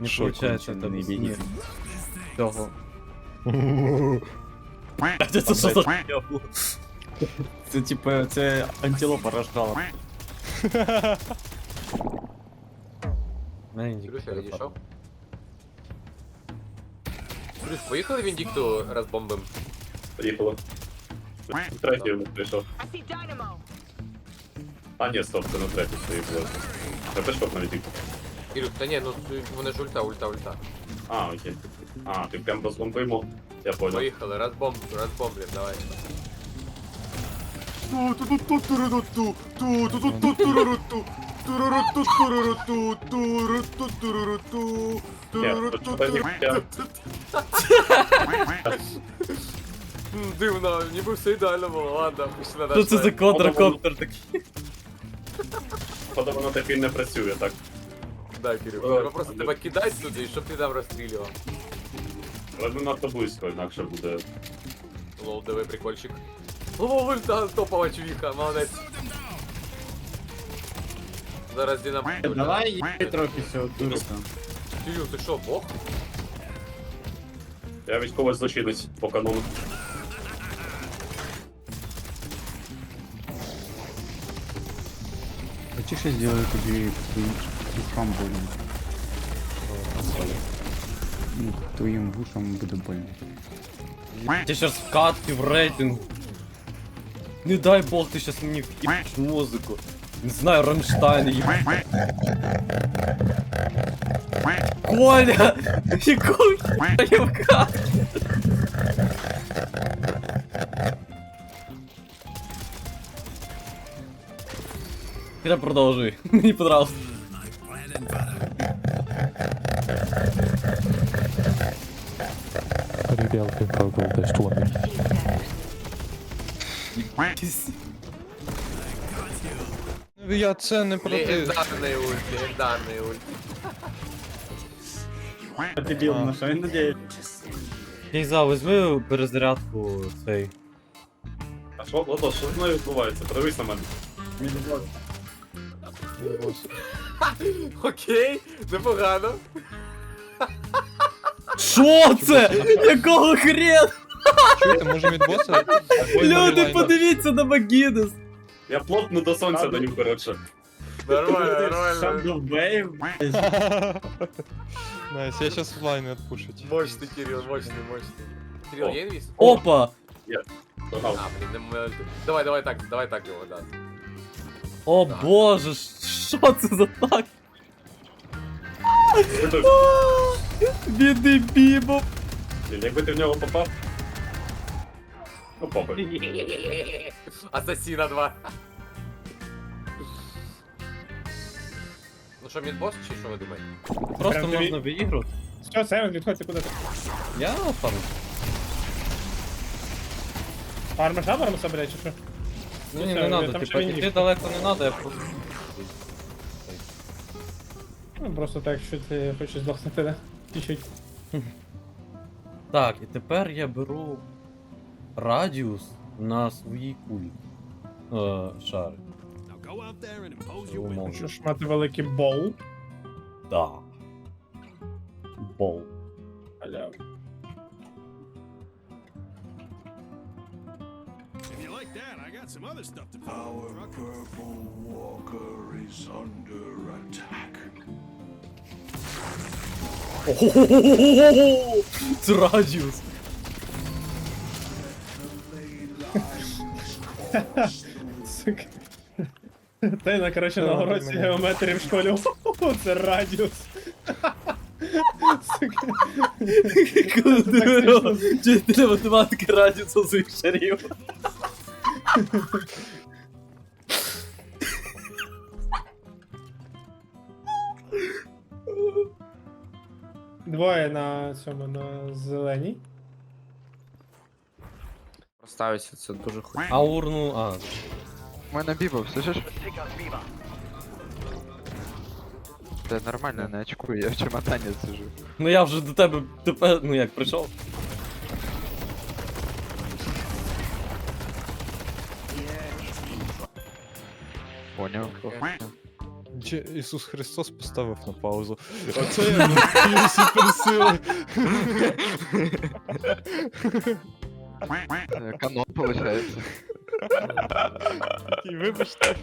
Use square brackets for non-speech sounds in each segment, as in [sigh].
Не Що получается кончений [laughs] это без відео? них. Цього. Блядь, Це що за хуйня була? Це типа, це антилопа рождала. Мене індик Плюс я перепав. відійшов. Плюс, поїхали Віндікту розбомбим. Приїхало. Третій не прийшов. I see dynamo. А, ні, стоп, це на третій стоїть. власне. Це теж топ навіть. Ілюк, та ні, ну вони ж ульта, ульта, ульта. А, окей. А, ти прям розбомбимо. Я понял. Поїхали, розбомб, розбомблім, давай. Дивно, ніби все ідеально було, ладно, пішли на Що це за квадрокоптер такий? Походу воно таки не працює, так. Да, Кирюк, Ой, треба просто тебе кидати туди, щоб ти там розстрілював. Але не надто близько, інакше буде. Лол, диви, прикольчик. О, ульта, топова чувіха, молодець. Зараз динам... Давай їй трохи цього туриста. Кирюк, ти що, бог? Я військовий злочинець по канону. Хочеш я зроблю тобі ушам больно? Ну, твоїм вушам буде больно. Ти щас вкатки в рейтинг. Не дай бог, ти щас мені в'їбеш музику. Не знаю, Рамштайн їб... Коля! [laughs] Яку я вкат? Я продовжуй. [laughs] Мені понравилось. Ребелки Google Dash 20. Я це не проти. Легендарний ульт, легендарний ульт. Дебіл, на що він надіє? Кейза, візьми перезарядку цей. А що, Лото, що з мною відбувається? Подивись на мене. Окей, непогано. Що це? Якого хрена? Чуєте, може від боса? Люди, подивіться на Магінес. Я плотно до сонця даю, коротше. Нормально, нормально. Шандовбеїв. Найс, я щас в лайн відпушить. Мощный, Кирилл, мощный, мощный. Кирилл, О. є інвіз? Опа! Догнав. А, блін, не м- Давай, давай так, давай так його, да. О боже, що це за так? [laughs] Бідний бібо. Якби ти в нього попав. Ну, попи. [laughs] Асасіна 2. Ну що, мідбос чи що ви думаєте? Просто Прям тобі- можна виіграти. Все, Севен, відходьте куди ти. Я фарм. Фармиш Абрамса, блядь, чи що? Ні, ні, не надо, там типа, іти далеко не надо, я просто. Ну, просто так, що ти хочеш здохнути, да? Чуть-чуть. [laughs] Так, і тепер я беру радіус на своїй кулі. Е, шари. Хочеш мати великий боу. Да. Бол. Це радіус. Сука. Та на коротше на Ладно, уроці мені. геометрії в школі. Це радіус. Сука. Коли ти математики радіуса своїх шарів. Двоє на цьому, на зеленій. Проставиться, це дуже хуй. А урну. А, У мене бібов, слышиш? Це нормально, не очкую, я в чемодані сижу. ну я вже до тебе тепер, ну як, прийшов. Поняв. Чи Ісус Христос поставив на паузу. Оце я розумію суперсили. Канон, виходить. І вибачте.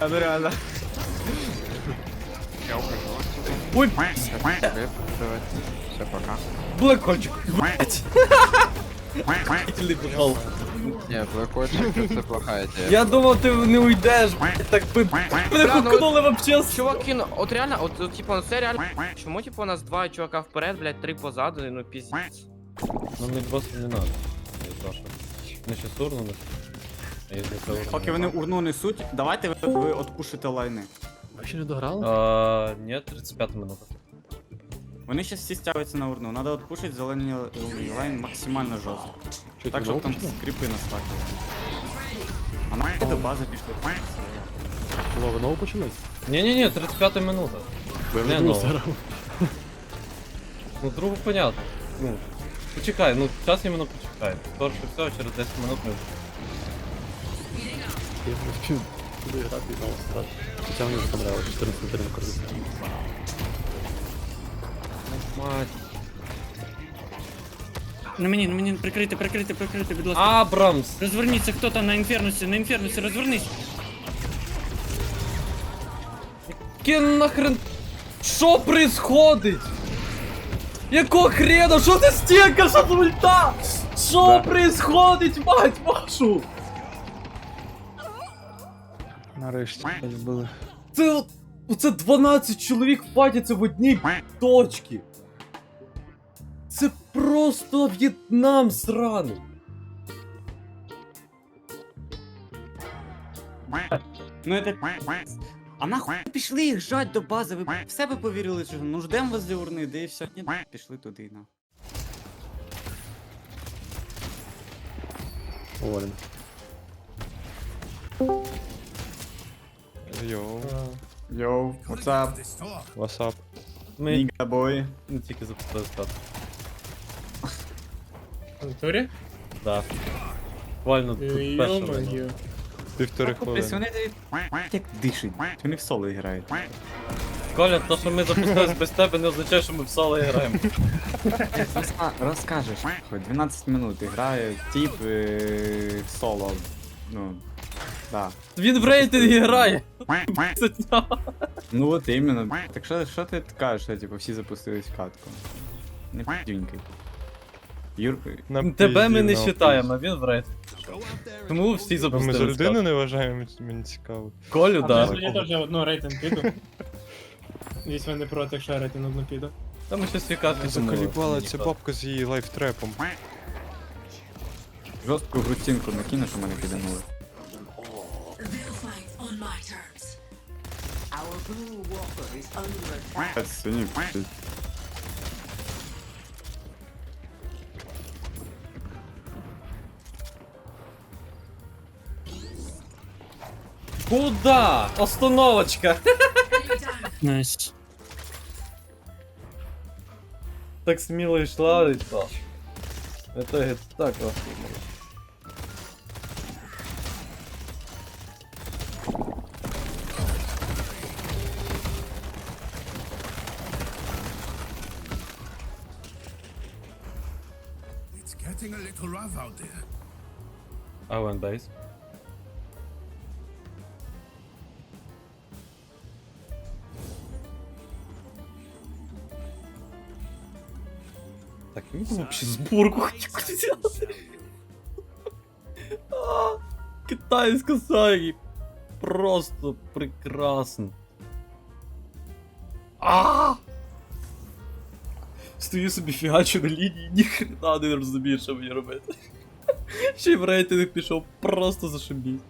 А ну реально. Я ухожу. Ой. Все, пока. Блекольчик. Блять. Прикол. Ні, блокочик це плоха ідея. Я думав, ти не уйдеш, блять, так би мене Бля, ну, хукнули вообще. Чуваки, ну от реально, от, от типу, ну це реально. Чому типу у нас два чувака вперед, блядь, три позаду, ну піздець. Ну мені босу не надо. Я прошу. Ну ще сурнули. А якщо це урну? Поки вони урну несуть, давайте ви, ви отпушите лайни. Ви ще не дограли? А, ні, 35 минута. Вони зараз всі стягуються на урну. Надо отпушити зелені лайн максимально жорстко. Так, щоб там скрипи наскакували. А на до бази пішли. Було, ви нову почали? Ні-ні-ні, 35 минута. Ви Не, вже ну. ну. Ну, другу понятно. Ну, почекай, ну, час іменно почекай. Скорше всього, через 10 минут ми... Я не вчив туди грати і знову грати. Хоча мені вже понравилось, 14 на 3 на кордоні. Мать. На мені, на мені, прикрити, прикрити, прикрити, будь ласка. Абрамс! Розверніться, хто там на інфернусі, на інфернусі, розвернись. Ки нахрен... Що происходить? Якого хрена? Що за стінка? Що за ульта? Що происходить, мать вашу? Нарешті були. Це... Оце 12 чоловік фатяться в одній точці. Просто В'єтнам сраний. Ну это... А нахуй пішли їх жать до бази, ви в себе повірили, що ну ждем возле урни, де і все. Ні, пішли туди, на. Уволен. Йоу, Йоу, what's up, васап. Ми nigga boy. не тільки запустили стат. В турі? Да. Буквально тут перше. минута. Йо-моє. Півтори Капець, хвилини. вони як дишать. Вони в соло грають. Коля, то, що ми запустились без тебе, не означає, що ми в соло граємо. Розка- Розкажеш. Хоч 12 минут грає тип е, в соло. Ну, да. Він в рейтингі грає. Ну от іменно. Так що, що ти кажеш, що типу всі запустились в катку? Не дюнькай. Юр... Тебе ми не вважаємо, а він в рейтингі. Тому всі Ми за людину не вважаємо, мені цікаво. Колю, А да. я теж одну рейтинг піду. Десь ви не проти, якщо я рейтинг одну піду. Та ми щось яка Заколібала ця бабка з її лайфтрепом. Жорстку грустинку накину, що мене піданули. on Куда? Остановочка. Найс. Так сміло йшла і так. Это так охуенно. It's getting a little rough out there. I went base. Так, він вообще сборку хотів взяти. [laughs] А, Китайська сагі. Просто прекрасно. А! Стою собі фігачу на лінії, ніхрена не розумію, що мені робити. Ще й в рейтинг пішов, просто зашибіть.